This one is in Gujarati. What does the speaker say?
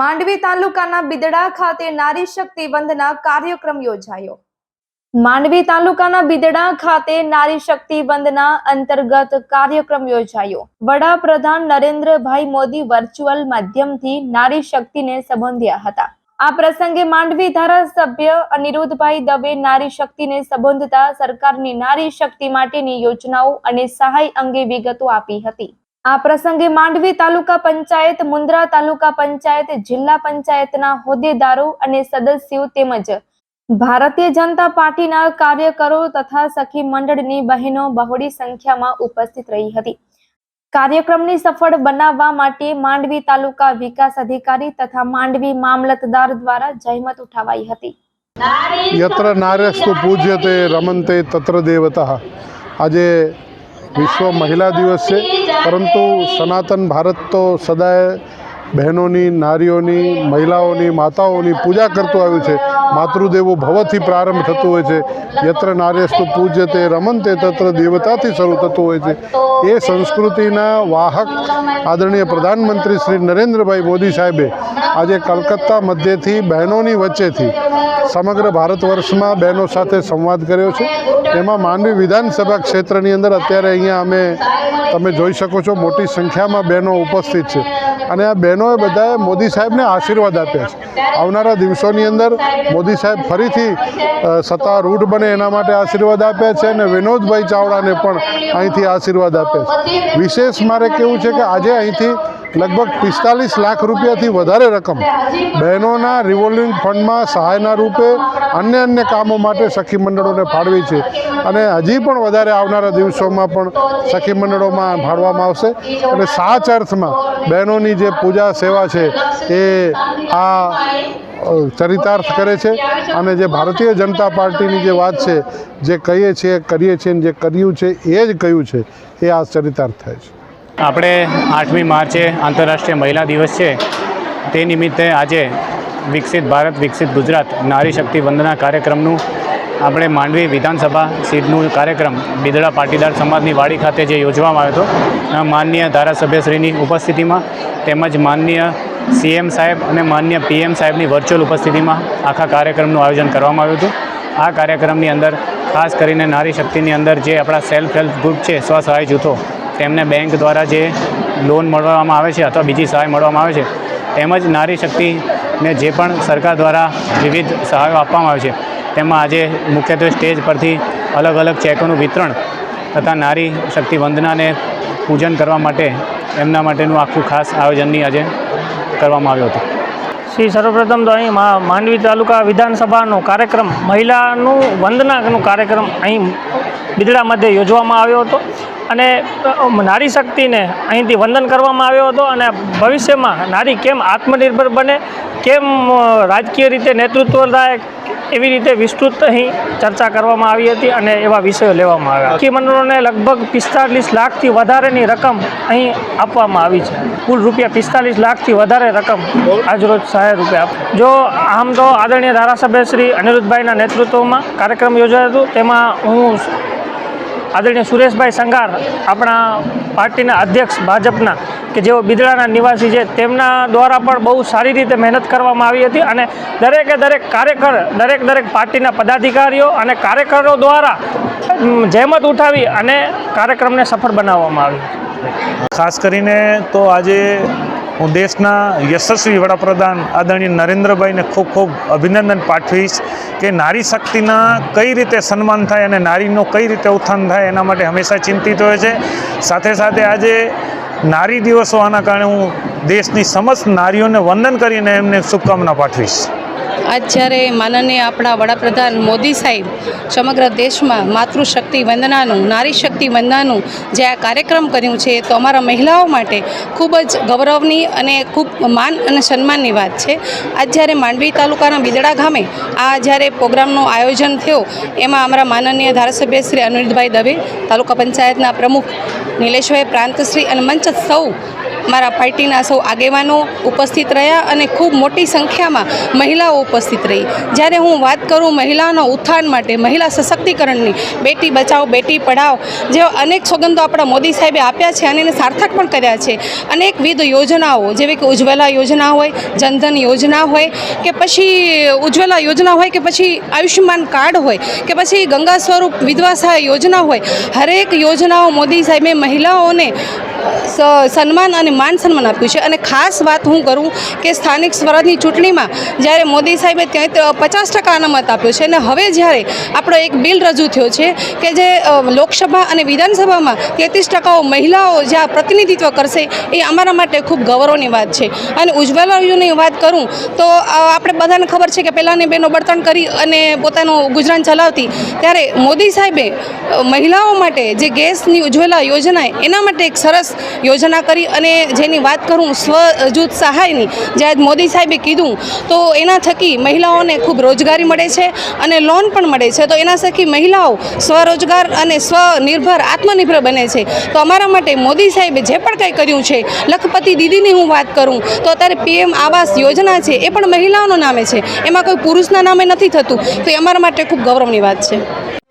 માંડવી તાલુકાના બિદડા ખાતે નારી શક્તિ વંદના કાર્યક્રમ યોજાયો. માંડવી તાલુકાના બિદડા ખાતે નારી શક્તિ વંદના અંતર્ગત કાર્યક્રમ યોજાયો. વડાપ્રધાન નરેન્દ્રભાઈ મોદી વર્ચ્યુઅલ માધ્યમથી નારી શક્તિને સંબોધ્યા હતા. આ પ્રસંગે માંડવી ધારાસભ્ય અનિરુદ્ધભાઈ દવે નારી શક્તિને સંબોધતા સરકારની નારી શક્તિ માટેની યોજનાઓ અને સહાય અંગે વિગતો આપી હતી. આ પ્રસંગે માંડવી તાલુકા પંચાયત, મુન્દ્રા તાલુકા પંચાયત, જિલ્લા પંચાયતના હોદ્દેદારો અને સદસ્યો તેમજ ભારતીય જનતા પાર્ટીના કાર્યકરો તથા સખી મંડળની બહેનો બહોળી સંખ્યામાં ઉપસ્થિત રહી હતી. કાર્યક્રમને સફળ બનાવવા માટે માંડવી તાલુકા વિકાસ અધિકારી તથા માંડવી મામલતદાર દ્વારા જહેમત ઉઠાવાઈ હતી. યત્ર નાર્યસ્તુ પૂજ્યતે રમંતે તત્ર દેવતા. આજે વિશ્વ મહિલા દિવસ છે. પરંતુ સનાતન ભારત તો સદાય બહેનોની, નારીઓની, મહિલાઓની, માતાઓની પૂજા કરતું આવ્યું છે. માતૃદેવો ભવથી પ્રારંભ થતું હોય છે. યત્ર નાર્યસ્તુ પૂજ્યતે, રમંતે, તત્ર દેવતાથી શરૂ થતું હોય છે. એ સંસ્કૃતિના વાહક આદરણીય પ્રધાનમંત્રી શ્રી નરેન્દ્રભાઈ મોદી સાહેબે આજે કલકત્તા મધ્યથી બહેનોની વચ્ચેથી સમગ્ર ભારત વર્ષમાં બહેનો સાથે સંવાદ કર્યો છે. એમાં માંડવી વિધાનસભા ક્ષેત્રની અંદર અત્યારે અહીંયા અમે તમે જોઈ શકો છો, મોટી સંખ્યામાં બહેનો ઉપસ્થિત છે. અને આ બહેનોએ બધાએ મોદી સાહેબને આશીર્વાદ આપ્યા છે. આવનારા દિવસોની અંદર મોદી સાહેબ ફરીથી સત્તારૂઢ બને એના માટે આશીર્વાદ આપ્યા છે અને વિનોદભાઈ ચાવડાને પણ અહીંથી આશીર્વાદ આપ્યા છે. વિશેષ મારે કેવું છે કે આજે અહીંથી લગભગ પિસ્તાલીસ લાખ રૂપિયાથી વધારે રકમ બહેનોના રિવોલ્વિંગ ફંડમાં સહાયના રૂપે અન્ય અન્ય કામો માટે સખી મંડળોને ફાળવી છે. અને હજી પણ વધારે આવનારા દિવસોમાં પણ સખી મંડળોમાં ફાળવામાં આવશે. અને સાચ અર્થમાં બહેનોની જે પૂજા સેવા છે એ આ ચરિતાર્થ કરે છે. અને જે ભારતીય જનતા પાર્ટીની જે વાત છે, જે કહીએ છીએ, કરીએ છીએ જે કર્યું છે, એ જ કહ્યું છે, એ આ ચરિતાર્થ થાય છે. આપણે આઠમી માર્ચે આંતરરાષ્ટ્રીય મહિલા દિવસ છે. તે નિમિત્તે આજે વિકસિત ભારત, વિકસિત ગુજરાત, નારી શક્તિ વંદના કાર્યક્રમનું આપણે માંડવી વિધાનસભા સીટનું કાર્યક્રમ બિદડા પાટીદાર સમાજની વાડી ખાતે જે યોજવામાં આવ્યો હતો માનનીય ધારાસભ્યશ્રીની ઉપસ્થિતિમાં તેમજ માનનીય સીએમ સાહેબ અને માનનીય પીએમ સાહેબની વર્ચ્યુઅલ ઉપસ્થિતિમાં આખા કાર્યક્રમનું આયોજન કરવામાં આવ્યું હતું. આ કાર્યક્રમની અંદર ખાસ કરીને નારી શક્તિની અંદર જે આપણા સેલ્ફ હેલ્પ ગ્રુપ છે સ્વસહાય જૂથો તેમને બેંક દ્વારા જે લોન મળવામાં આવે છે અથવા બીજી સહાય મળવામાં આવે છે, તેમજ નારી શક્તિને જે પણ સરકાર દ્વારા વિવિધ સહાયો આપવામાં આવે છે, તેમાં આજે મુખ્યત્વે સ્ટેજ પરથી અલગ અલગ ચેકોનું વિતરણ તથા નારી શક્તિ વંદનાને પૂજન કરવા માટે એમના માટેનું આખું ખાસ આયોજનની આજે કરવામાં આવ્યું હતું. શ્રી સર્વપ્રથમ તો અહીં માંડવી તાલુકા વિધાનસભાનો કાર્યક્રમ, મહિલાનું વંદનાનો કાર્યક્રમ અહીં બિદડા મધ્યે યોજવામાં આવ્યો હતો. અને નારી શક્તિને અહીંથી વંદન કરવામાં આવ્યો હતો અને ભવિષ્યમાં નારી કેમ આત્મનિર્ભર બને, કેમ રાજકીય રીતે નેતૃત્વ થાય એવી રીતે વિસ્તૃત અહીં ચર્ચા કરવામાં આવી હતી અને એવા વિષયો લેવામાં આવ્યા. મંડળોને લગભગ પિસ્તાલીસ લાખથી વધારેની રકમ અહીં આપવામાં આવી છે. કુલ રૂપિયા પિસ્તાલીસ લાખથી વધારે રકમ આજરોજ સહાય રૂપે આપ જો આમ તો આદરણીય ધારાસભ્ય શ્રી અનિરુદ્ધભાઈના નેતૃત્વમાં કાર્યક્રમ યોજાયો હતો, તેમાં હું આદરણીય સુરેશભાઈ સંઘાર આપણા પાર્ટીના અધ્યક્ષ ભાજપના કે જેઓ બિદડાના નિવાસી છે, તેમના દ્વારા પણ બહુ સારી રીતે મહેનત કરવામાં આવી હતી અને દરેકે દરેક કાર્યકર, દરેક દરેક પાર્ટીના પદાધિકારીઓ અને કાર્યકરો દ્વારા જહેમત ઉઠાવી અને કાર્યક્રમને સફળ બનાવવામાં આવ્યો ખાસ કરીને તો આજે હું દેશના યશસ્વી વડાપ્રધાન આદરણીય નરેન્દ્રભાઈને ખૂબ ખૂબ અભિનંદન પાઠવીશ કે નારી શક્તિના કઈ રીતે સન્માન થાય અને નારીનો કઈ રીતે ઉત્થાન થાય એના માટે હંમેશા ચિંતિત હોય છે. સાથે સાથે આજે નારી દિવસ હોવાના કારણે હું દેશની સમસ્ત નારીઓને વંદન કરીને એમને શુભકામના પાઠવીશ. આજ જ્યારે માનનીય આપણા વડાપ્રધાન મોદી સાહેબ સમગ્ર દેશમાં માતૃશક્તિ વંદનાનું, નારી શક્તિ વંદનાનું જે આ કાર્યક્રમ કર્યું છે, તો અમારા મહિલાઓ માટે ખૂબ જ ગૌરવની અને ખૂબ માન અને સન્માનની વાત છે. આજ જ્યારે માંડવી તાલુકાના બિદડા ગામે આ જ્યારે પ્રોગ્રામનું આયોજન થયું, એમાં અમારા માનનીય ધારાસભ્ય શ્રી અનિરુદ્ધભાઈ દવે, તાલુકા પંચાયતના પ્રમુખ નિલેશભાઈ પ્રાંતશ્રી અને મંચ સૌ મારા પાર્ટીના સૌ આગેવાનો ઉપસ્થિત રહ્યા અને ખૂબ મોટી સંખ્યામાં મહિલાઓ ઉપસ્થિત રહી. જ્યારે હું વાત કરું મહિલાઓના ઉત્થાન માટે, મહિલા સશક્તિકરણની, બેટી બચાવો, બેટી પઢાઓ, જેવા અનેક સોગંદો આપણા મોદી સાહેબે આપ્યા છે અને એને સાર્થક પણ કર્યા છે. અનેકવિધ યોજનાઓ, જેવી કે ઉજ્જવલા યોજના હોય, જનધન યોજના હોય, કે પછી ઉજ્જવલા યોજના હોય, કે પછી આયુષ્યમાન કાર્ડ હોય, કે પછી ગંગા સ્વરૂપ વિધવા સહાય યોજના હોય, હરેક યોજનાઓ મોદી સાહેબે મહિલાઓને સન્માન અને માન સન્માન આપ્યું છે. અને ખાસ વાત હું કરું કે સ્થાનિક સ્વરાજની ચૂંટણીમાં જ્યારે મોદી સાહેબે ત્યાં પચાસ ટકા મત આપ્યો છે અને હવે જ્યારે આપણો એક બિલ રજૂ થયો છે કે જે લોકસભા અને વિધાનસભામાં તેત્રીસ ટકાઓ મહિલાઓ જ્યાં પ્રતિનિધિત્વ કરશે એ અમારા માટે ખૂબ ગૌરવની વાત છે. અને ઉજ્જવલા યોજનાની વાત કરું તો આપણે બધાને ખબર છે કે પહેલાંની બહેનો બળતણ કરી અને પોતાનું ગુજરાન ચલાવતી ત્યારે મોદી સાહેબે મહિલાઓ માટે જે ગેસની ઉજ્જવલા યોજના એના માટે એક સરસ યોજના કરી અને જેની વાત કરું સ્વ જૂથ સહાયની જ્યારે મોદી સાહેબે કીધું, તો એના થકી મહિલાઓને ખૂબ રોજગારી મળે છે અને લોન પણ મળે છે. તો એના થકી મહિલાઓ સ્વરોજગાર અને સ્વનિર્ભર આત્મનિર્ભર બને છે. તો અમારા માટે મોદી સાહેબે જે પણ કંઈ કર્યું છે, લખપતિ દીદીની હું વાત કરું, તો અત્યારે પીએમ આવાસ યોજના છે, એ પણ મહિલાઓના નામે છે. એમાં કોઈ પુરુષના નામે નથી થતું. તો એ અમારા માટે ખૂબ ગૌરવની વાત છે.